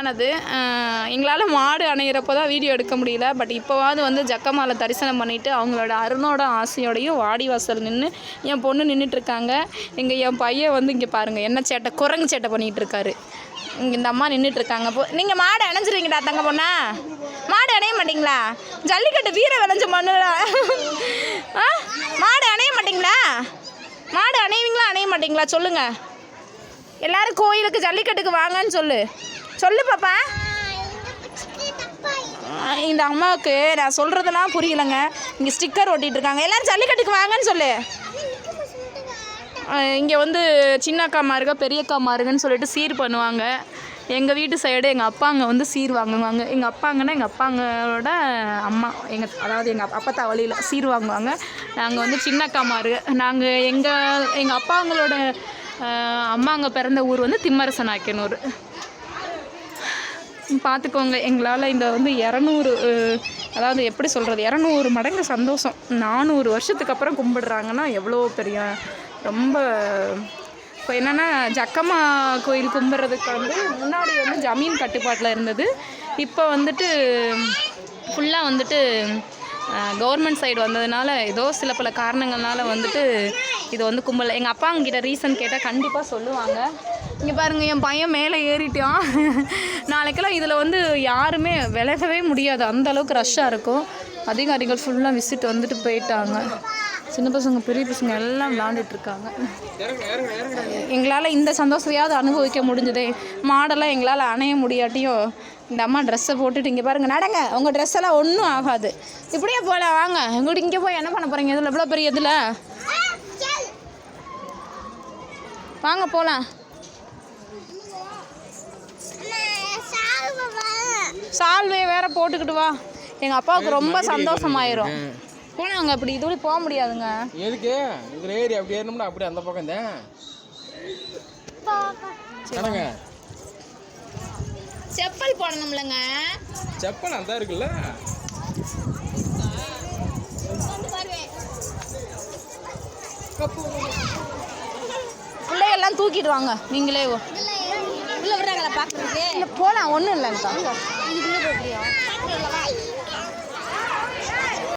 ஆனது எங்களால் மாடு அணையிறப்போ தான் வீடியோ எடுக்க முடியல. பட் இப்போவாவது வந்து ஜக்கமாலை தரிசனம் பண்ணிவிட்டு அவங்களோட அருணோட ஆசையோடையும் வாடி வாசல் நின்று என் பொண்ணு நின்றுட்டுருக்காங்க இங்கே என் பையன் வந்து இங்கே பாருங்கள் என்ன சேட்டை குரங்கு சேட்டை பண்ணிகிட்டு இருக்காரு இங்கே இந்த அம்மா நின்றுட்டுருக்காங்க போ நீங்கள் மாடு அணைஞ்சிருவீங்கடா தங்க பொண்ணா? மாடு அணைய மாட்டீங்களா? ஜல்லிக்கட்டு வீர விளைஞ்ச மண்ணுடா. ஆ மாடு அணைய மாட்டீங்களா? மாடு அணைவீங்களா அணைய மாட்டீங்களா? சொல்லுங்கள் எல்லாரும் கோயிலுக்கு ஜல்லிக்கட்டுக்கு வாங்கன்னு சொல்லு. சொல்லு பாப்பா. இந்த அம்மாவுக்கு நான் சொல்கிறதெல்லாம் புரியலைங்க. இங்கே ஸ்டிக்கர் ஒட்டிட்டு இருக்காங்க எல்லாரும் ஜல்லிக்கட்டுக்கு வாங்கன்னு சொல்லு. இங்கே வந்து சின்னக்கா மாருக பெரியக்கா மாருகன்னு சொல்லிட்டு சீர் பண்ணுவாங்க. எங்கள் வீட்டு சைடு எங்கள் அப்பாங்க வந்து சீர் வாங்குவாங்க. எங்கள் அப்பாங்கன்னா எங்கள் அப்பாங்களோட அம்மா. எங்கள் அதாவது எங்கள் அப்பத்தா வழியில் சீர் வாங்குவாங்க. நாங்கள் வந்து சின்னக்கா மாரு நாங்கள் எங்கள் எங்கள் அப்பாங்களோட அம்மாங்க பிறந்த ஊர் வந்து திம்மரசனாக்கியனூர் பார்த்துக்கோங்க எங்களால் இந்த வந்து இரநூறு அதாவது எப்படி சொல்கிறது இரநூறு மடங்கு சந்தோஷம். நானூறு வருஷத்துக்கு அப்புறம் கும்பிடுறாங்கன்னா எவ்வளோ பெரிய ரொம்ப இப்போ என்னென்னா ஜக்கம்மா கோயில் கும்பிட்றதுக்கு வந்து முன்னாடி வந்து ஜமீன் கட்டுப்பாட்டில் இருந்தது. இப்போ வந்துட்டு ஃபுல்லாக வந்துட்டு கவர்மெண்ட் சைடு வந்ததுனால ஏதோ சில பல காரணங்கள்னால வந்துட்டு இது வந்து கும்பல. எங்கள் அப்பாங்க கிட்ட ரீசன் கேட்டால் கண்டிப்பாக சொல்லுவாங்க. இங்கே பாருங்கள் என் பையன் மேலே ஏறிட்டான். நாளைக்கெல்லாம் இதில் வந்து யாருமே விலகவே முடியாது. அந்த அளவுக்கு ரஷ்ஷாக இருக்கும். அதிகாரிகள் ஃபுல்லாக விசிட் வந்துட்டு போயிட்டாங்க. சின்ன பசங்க பெரிய பசங்க எல்லாம் விளாண்டுட்ருக்காங்க எங்களால் இந்த சந்தோஷத்தையாவது அனுபவிக்க முடிஞ்சதே. மாடெல்லாம் எங்களால் அணைய முடியாட்டியும் இந்த அம்மா ட்ரெஸ்ஸை போட்டுட்டு இங்கே பாருங்கள் நடங்க. உங்கள் ட்ரெஸ் எல்லாம் ஒன்றும் ஆகாது. இப்படியே போகலாம் வாங்க. எங்கிட்ட இங்கே போய் என்ன பண்ண போகிறீங்க இதில் எவ்வளோ பெரிய இதில்? வாங்க போகலாம் சால்வையை வேற போட்டுக்கிட்டு வா. எங்கள் அப்பாவுக்கு ரொம்ப சந்தோஷமாயிரும். போனாங்க அப்படி இதுவரை போக முடியாதுங்க. எதுக்கு? இதுல ஏறி அப்படி ஏறணும்னா அப்படி அந்த பக்கம் தான் செப்பல் போடணும்லங்க. செப்பல் அந்த இருக்குல்ல? பிள்ளையெல்லாம் தூக்கிட்டு வாங்க. நீங்களே பாக்குறதுக்கு. இல்லை போகலாம் ஒன்றும் இல்லைங்கக்கா